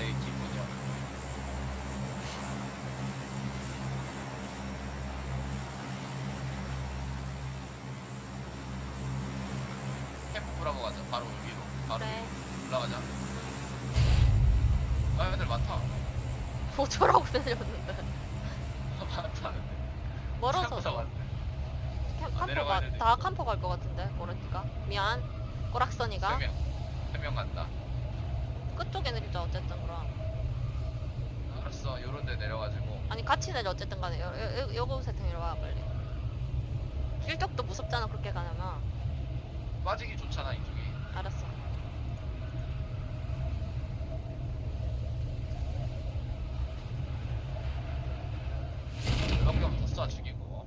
나이 기분이야. 캠프 보라고 가자. 바로 위로. 바로 그래. 위로 올라가자. 아, 애들 많다. 어쩌라고 내렸는데. 많다는데. 멀어서. 생각보다 많네. 캠- 아, 내려가야 캠퍼가. 다 캠퍼 갈 것 같은데 모르니까. 미안. 꼬락선이가 세 명. 세 명 간다. 끝쪽에 내리자 어쨌든 그럼. 알았어. 요런 데 내려가지고. 아니 같이 내려 어쨌든 간에 여, 여, 여, 여고 세팅 내려와 빨리. 일격도 무섭잖아 그렇게 가려면. 빠지기 좋잖아, 이쪽이. 알았어. 쏴 죽이고.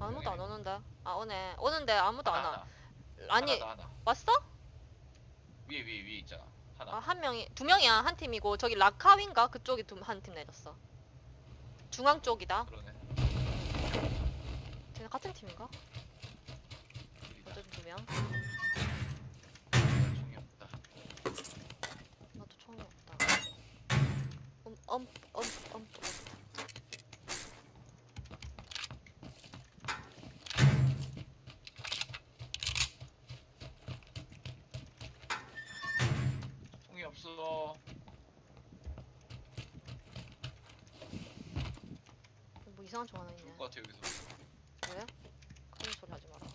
아무도 안 오는데. 아 오네. 오는데 아무도 안 와. 하나, 아니 하나, 하나. 왔어? 위에, 위에, 위에 있잖아. 하나. 아, 한 명이 두 명이야 한 팀이고 저기 라카윈가 그쪽이 한 팀 내렸어. 중앙 쪽이다. 그러네. 쟤네 같은 팀인가? 둘이다. 어쨌든 두 명. 총이 없다. 나도 총이 없다. 음, 엄, 엄, 엄, 총이 없어. 뭐 이상한 총 하나 있네. 죽을 것 같아 여기서. 왜? 그런 소리 하지 마라.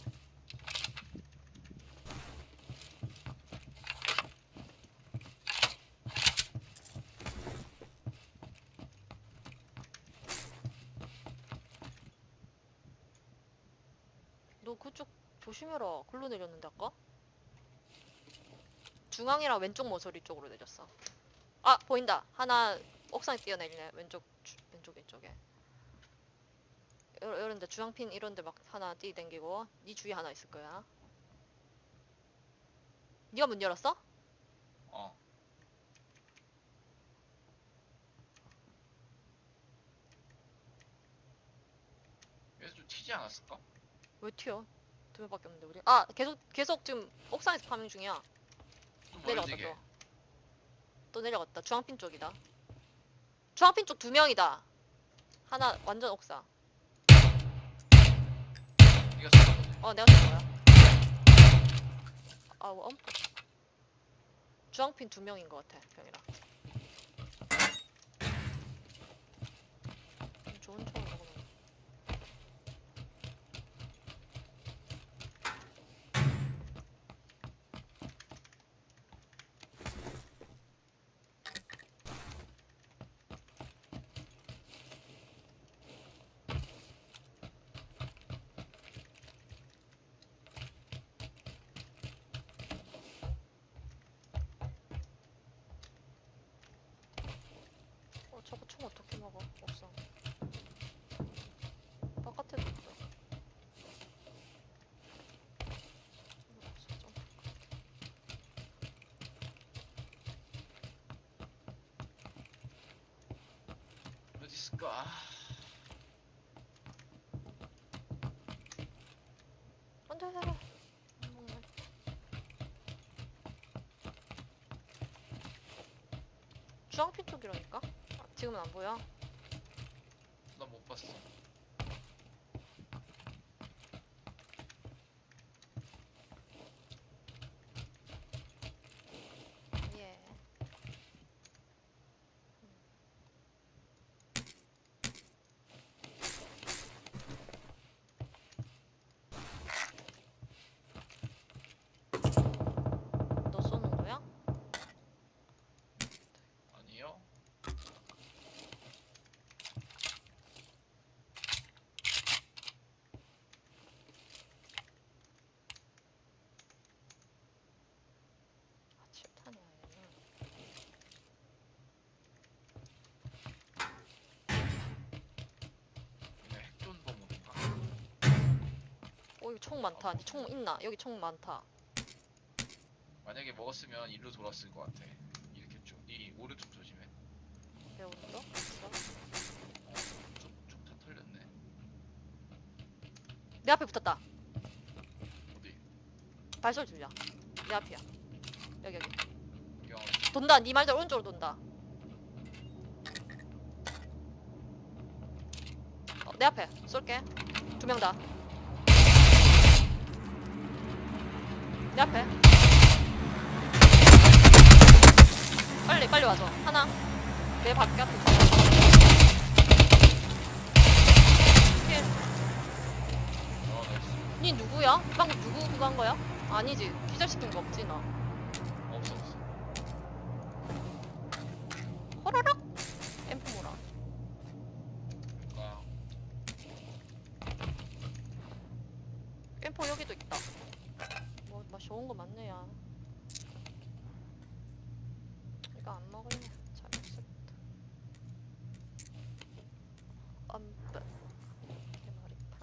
너 그쪽 조심해라. 글로 내렸는데 아까? 중앙이랑 왼쪽 모서리 쪽으로 내렸어. 아 보인다. 하나 옥상에 뛰어내리네. 왼쪽 주- 왼쪽 왼쪽에. 이런- 이런데 주황핀 이런 데 막 하나 뛰댕기고 네 주위에 하나 있을 거야. 네가 문 열었어? 어. 여기서 좀 튀지 않았을까? 왜 튀어? 두 명밖에 없는데 우리. 아 계속 계속 지금 옥상에서 파밍 중이야. 좀 내려갔다 멀어지게. 또. 또 내려갔다. 주황핀 쪽이다. 주황핀 쪽 두 명이다. 하나 완전 옥상. 네가 쏘는 어 내가 쏜 거야. 아우 엄. 주황핀 두 명인 것 같아 병이랑. 음, 좋은 먹으면. 어 저거 총 어떻게 먹어? 없어. 바깥에도. 이거 없어, 점프. 어디 있을까? 안 돼, 안 돼, 안 돼. 안 먹네. 주황핀 쪽이라니까? 아, 지금은 안 보여? 나 못 봤어. 예. 너 쏘는 거야? 아니요. 아, 7탄이야, 얘는. 얘네 핵존 범인가? 오, 이거 총 많다. 니 총 있나? 여기 총 많다. 만약에 먹었으면 일로 돌았을 것 같아. 이렇게 쭉. 이 오른쪽 조심해. 내 오른쪽? 있어? 쪽쪽다 털렸네. 내 앞에 붙었다. 어디? 발소리 들려. 내 앞이야. 여기, 여기. 여기 병원 돈다. 네 말대로 오른쪽으로 돈다. 어, 내 앞에 쏠게. 두 명 다. 내 앞에. 빨리 빨리 와줘. 하나. 내 밖에 앞에. 니 누구야? 방금 누구 한 거야? 아니지. 기절시킨 거 없지 나. 없어 없어 호로록. 앰프. 그니까 앰프 여기도 있다. 좋은 거 많네 야. 이거 안 먹을래. 잘못했다. 안빼. 내 머리파.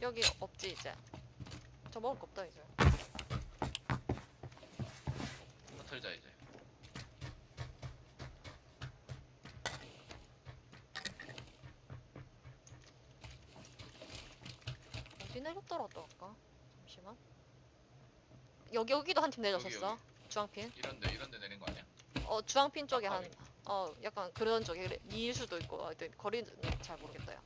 여기 없지 이제. 저 먹을 거 없다 이제. 터틀자 이제 어디 내렸더라 또 아까? 잠시만. 여기 여기도 한 팀 내렸었어. 여기. 주황핀. 이런데 이런데 내린 거 아니야? 어 주황핀 쪽에 아, 한어 약간 그런 쪽에 니일 수도 있고 하여튼 거리는 잘 모르겠다 야.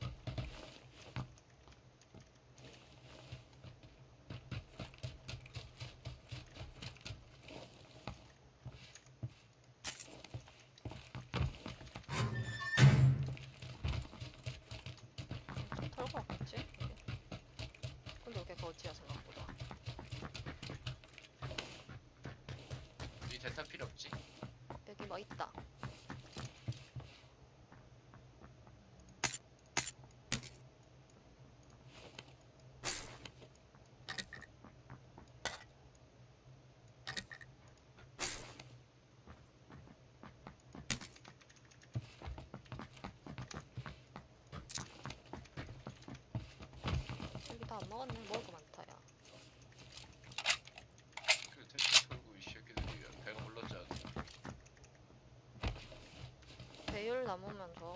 대타 필요 없지? 여기 뭐 있다. 여기 다 안 먹었네. 먹을 거 많다, 야. 그 택시 털고 이 새끼들이 배가 불렀지 않아 배율 남으면 줘.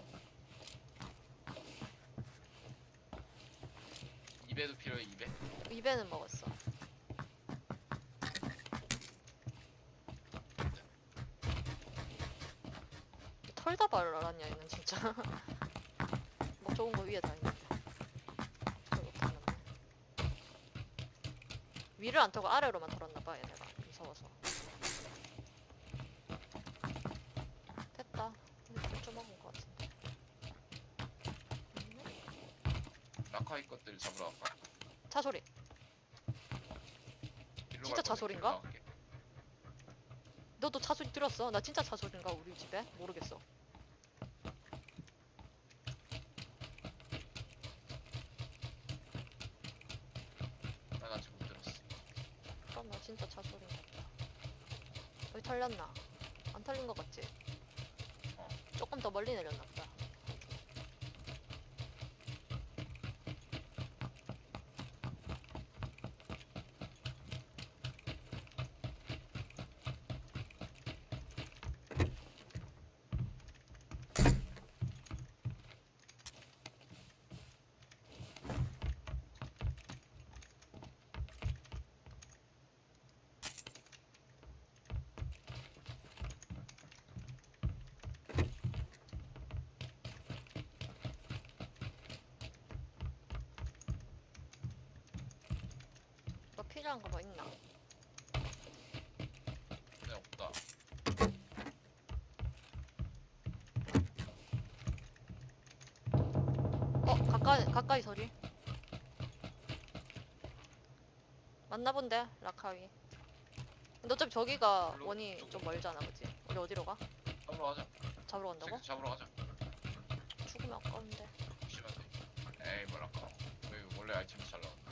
입에도 필요해 입에 입에는 먹었어. 털다 발을 알았냐 얘는 진짜. 뭐 좋은 거 위에 다 있는데. 위를 안 털고 아래로만 털었나 봐 얘네가 무서워서. 됐다. 이제 좀 먹은 거 같은데. 음, 라카이 것들 잡으러 갈까? 차 소리. 일로 진짜 갈? 길로 나갈게. 너도 차 소리 들었어? 나 진짜 차 소리인가 우리 집에? 모르겠어. 난 아직 못 들었어 그럼 나 진짜 차 소리인가 보다. 여기 털렸나? 안 털린 것 같지? 어. 조금 더 멀리 내렸나 보다. 너 필요한 거 뭐 있나? 네 없다 어 가까이 가까이 소리. 맞나 본데 라카위. 근데 어차피 저기가 별로 원이 좀- 좀 멀잖아, 그치? 우리 어디로 가? 잡으러 가자 잡으러 간다고? 새끼 잡으러 가자 죽으면 아까운데. 심한데 에이 뭐랄까 여기 원래 아이템이 잘 나온다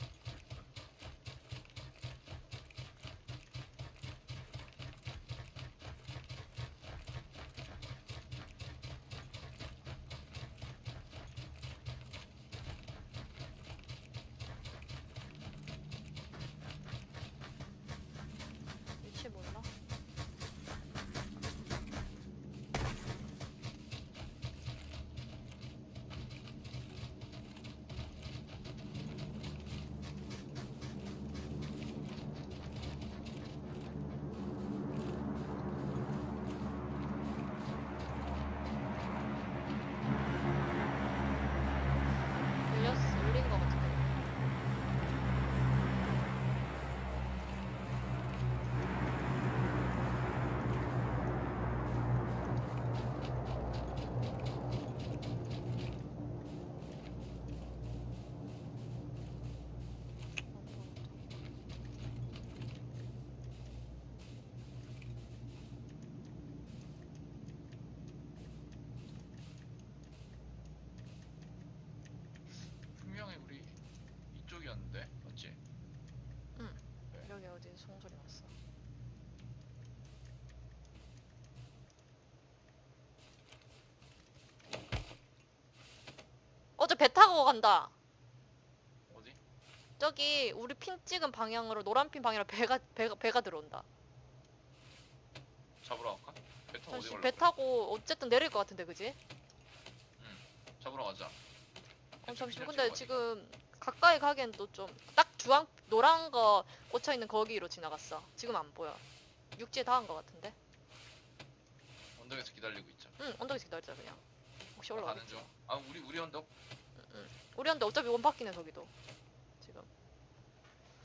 위치 몰라? 송소리 났어. 어제 배 타고 간다. 어디? 저기 우리 핀 찍은 방향으로 노란 핀 방향으로 배가 배가 배가 들어온다. 잡으러 갈까? 배 타고 어디 잠시? 배 타고 어쨌든 내릴 것 같은데 그지? 잡으러 가자. 어, 잠시 근데. 지금 가까이 가기엔 또 좀 딱 주황 노란 거 꽂혀 있는 거기로 지나갔어. 지금 안 보여. 육지에 닿은 것 같은데. 언덕에서 기다리고 있자. 응 언덕에서 기다리자 그냥. 혹시 나 가는? 중. 아 우리 우리 언덕 우리한테 어차피 원 바뀌네 저기도. 지금.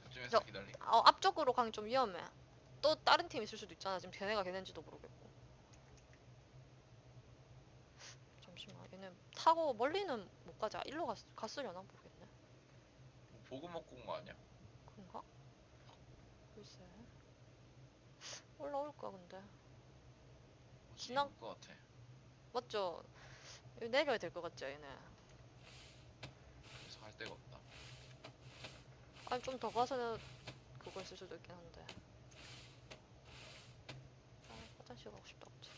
그쯤에서 저- 기다리. 어, 앞쪽으로 가기 좀 위험해. 또 다른 팀 있을 수도 있잖아. 지금 걔네가 걔네인지도 모르겠고. 잠시만. 얘네 타고 멀리는 못 가자. 일로 갔, 갔으려나 모르겠네. 뭐 보고 먹고 온 거 아니야? 그런가? 글쎄. 올라올까 근데. 지나- 지나올 것 같아. 맞죠? 여기 내려야 될 것 같죠 얘네. 그래서 갈 데가 없다. 아니 좀 더 가서 그거 있을 수도 있긴 한데. 아, 화장실 가고 싶다 갑자기.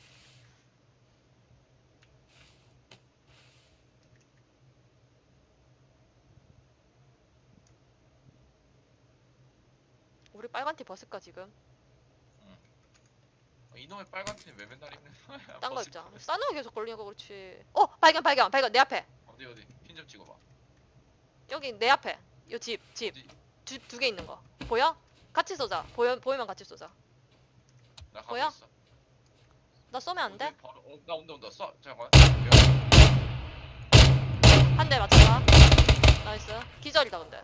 우리 빨간 티 벗을까 지금? 아, 이놈의 빨간 팀왜 맨날 입는 거야? 딴거 벗을 입자. 거면. 싸누가 계속 걸리니까 그렇지. 어 발견 발견 발견 내 앞에 어디 어디 핀 좀 찍어봐. 여기 내 앞에 요집집 어디? 개 있는 거 보여? 같이 쏘자. 보여 보이면 같이 쏘자. 나 가고 뭐야? 있어. 나 쏘면 안 돼? 어디 바로 어, 나 온다 온다. 쏴. 잠깐. 한 대 맞췄다. 나이스. 기절이다 근데.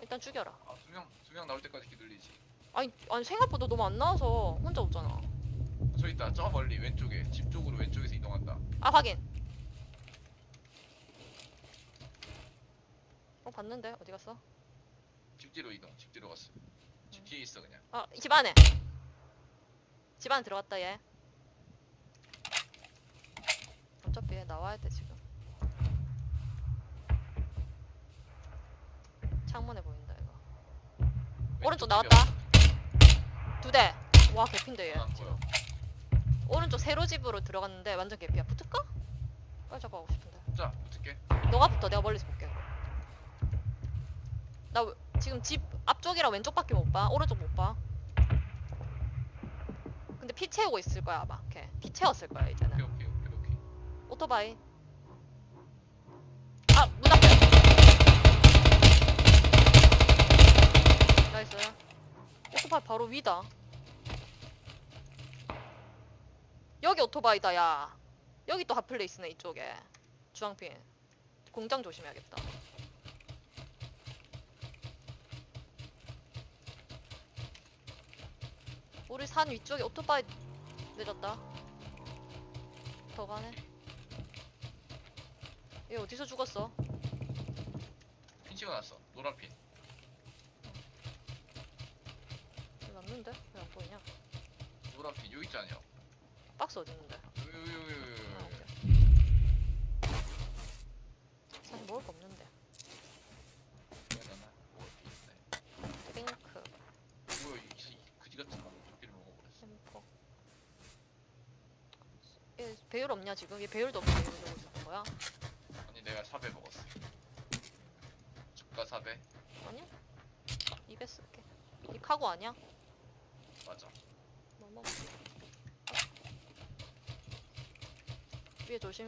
일단 죽여라. 아두명두 명 나올 때까지 기다리지. 아니 아니 생각보다 너무 안 나와서 혼자 오잖아. 저 있다. 저 멀리 왼쪽에 집 쪽으로 왼쪽에서 이동한다. 아 확인. 어 봤는데 어디 갔어? 집 뒤로 이동. 집 뒤로 갔어. 집 뒤에 있어 그냥. 아집 안에. 집 안에 들어갔다 얘. 어차피 얘 나와야 돼 지금. 창문에 보인다 이거. 오른쪽 나왔다. 집이야. 두 대. 와 개핀데 얘. 하나 안 지금. 보여. 오른쪽 세로 집으로 들어갔는데 완전 개피야. 붙을까? 빨리 잡고 가고 싶은데. 자 붙을게. 너가 붙어. 내가 멀리서 볼게. 나 왜- 지금 집 앞쪽이랑 왼쪽밖에 못 봐. 오른쪽 못 봐. 근데 피 채우고 있을 거야 아마. 걔. 피 채웠을 거야 오케이 이제는. 오케이 오케이 오케이. 오토바이. 아, 문 앞에. 나이스. 오토바이 바로 위다. 여기 오토바이다, 야. 여기 또 핫플레이스네, 이쪽에. 주황핀. 공장 조심해야겠다. 우리 산 위쪽에 오토바이 내렸다. 더 가네. 얘 어디서 죽었어? 핀 찍어놨어. 노란 핀. 났는데? 왜 안 보이냐? 노란 핀 여기 있잖아요. 박스 어디 있는데? 여기 여기 여기 여기. 아, 여기. 오케이. 사실 먹을 거 없는데. 드링크, 뭐야 이 이- 그지 같은 거. 저기를 먹어버렸어. 햄퍼. 얘 배율 없냐 지금? 얘 배율도 없는 배율 들고 있었던 거야? 아니 내가 사배 먹었어. 주가 사배. 아니야? 입에 쓸게. 이 카고 아니야? 맞아. 너무 위에 조심.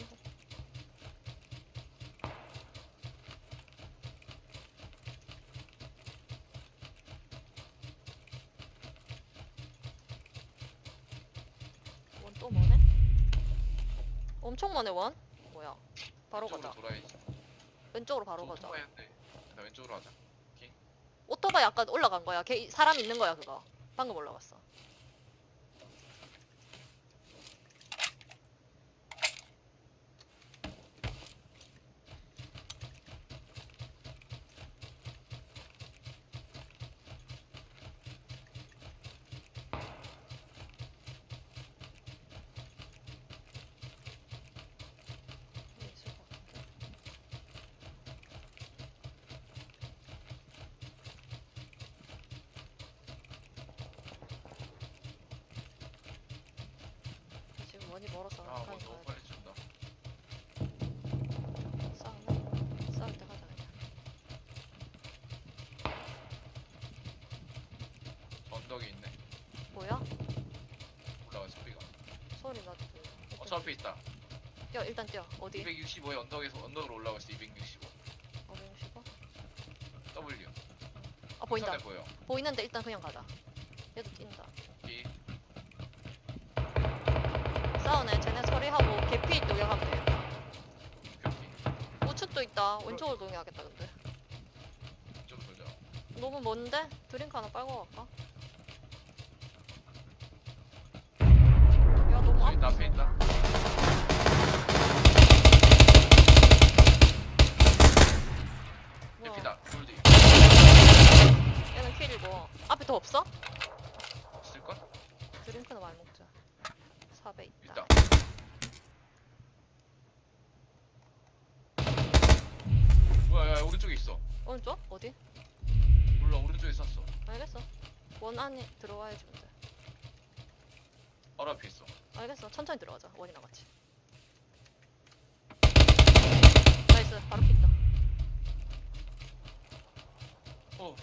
원또 뭐네? 엄청 많네 원. 뭐야? 바로 왼쪽으로 가자. 돌아야지. 왼쪽으로 바로 가자. 오토바이 한 대. 나 왼쪽으로 가자. 오토바이 아까 올라간 거야. 걔 사람 있는 거야 그거. 방금 올라갔어. 여기 있을 것 같은데. 많이 멀어서 아, 뭐 가야 너무 돼. 빨리 준다. 싸우면 싸울 때 가자 그냥. 언덕에 있네. 뭐야? 올라가 소리가. 소리 나도 들려. 어, 저 앞에 있다. 뛰어 일단 뛰어. 어디? 265에 언덕에서 언덕으로 올라갔어. 265. 565? W. 아 보인다. 보여. 보이는데 일단 그냥 가자. 얘도 뛴다. 이 싸우네. 쟤네 처리하고 개피 되겠다. 벽이 우측도 있다. 왼쪽으로 동해야겠다 근데. 너무 먼데? 드링크 하나 빨고 갈까? 야 너무 나 앞에 앞에. 있다. 원 안에 들어와야지 근데. 바로 앞에 있어. 알겠어. 천천히 들어가자. 원이랑 같이. 나이스. 바로 핀다. 어,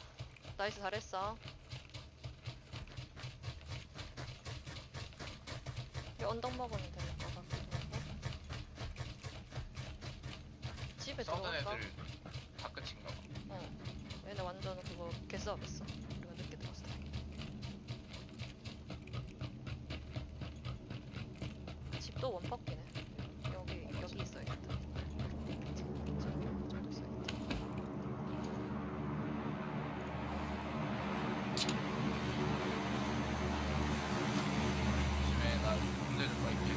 나이스 잘했어. 이 언덕 먹으면 되는 거 하고. 집에 싸우는 들어갈까? 애들 다 끝인가 봐. 어. 얘네 완전 그거 개싸움했어. 우리가 늦게 들어왔어. 집도 원바퀴네. 여기 여기 있어야겠다. 저기 저기 있어야겠다. 요즘에 나 군대 좀 갈게.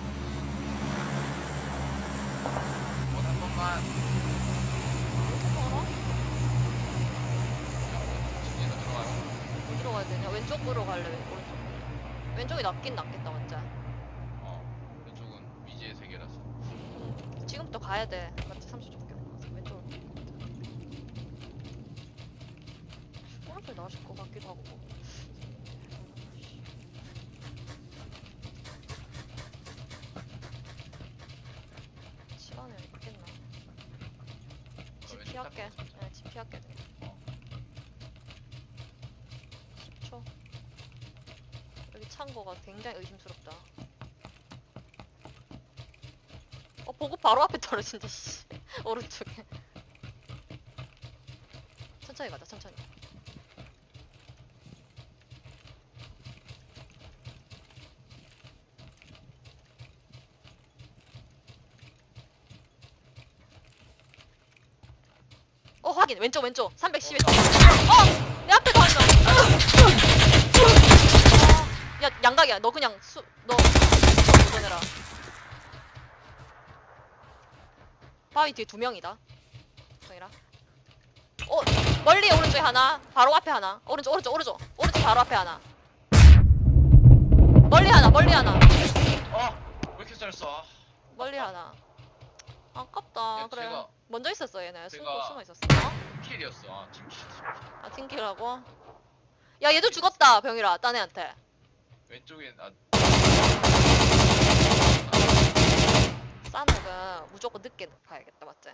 원한 번만. 멀어? 집에서 들어가요. 어디로 가야 되냐? 왼쪽으로 갈래? 갈래? 왼쪽이 낫긴 낫겠다 완전. 어, 왼쪽은 미지의 세계라서. 응. 지금부터 가야 돼. 맞지? 30초 경과서 왼쪽으로 가야 돼. 오른쪽이 나으실 것 같기도 하고. 집 안에 있겠나? 집 피할게. 네, 집 피할게. 어. 10초. 여기 창고가 굉장히 의심스럽다. 어, 보고 바로 앞에 떨어진다, 씨. 오른쪽에. 천천히 가자, 천천히. 어, 확인. 왼쪽, 왼쪽. 310에. 어! 내 앞에 더. 어, 야, 양각이야. 너 그냥 수, 너, 너 도전해라. 바위 뒤에 두 명이다. 정이라. 어, 멀리 오른쪽에 하나, 바로 앞에 하나. 오른쪽, 오른쪽, 오른쪽. 오른쪽 바로 앞에 하나. 멀리 하나, 멀리 하나. 어, 왜 이렇게 잘 쏴? 멀리 하나. 아깝다. 야, 그래. 제가- 먼저 있었어, 얘네. 숨고 제가- 숨어 있었어. 어? 킬이었어. 아, 팀킬. 아, 팀킬하고. 야, 얘도 죽었다, 병이라. 딴 애한테. 왼쪽에 아, 싸움은 무조건 늦게 가야겠다, 맞지?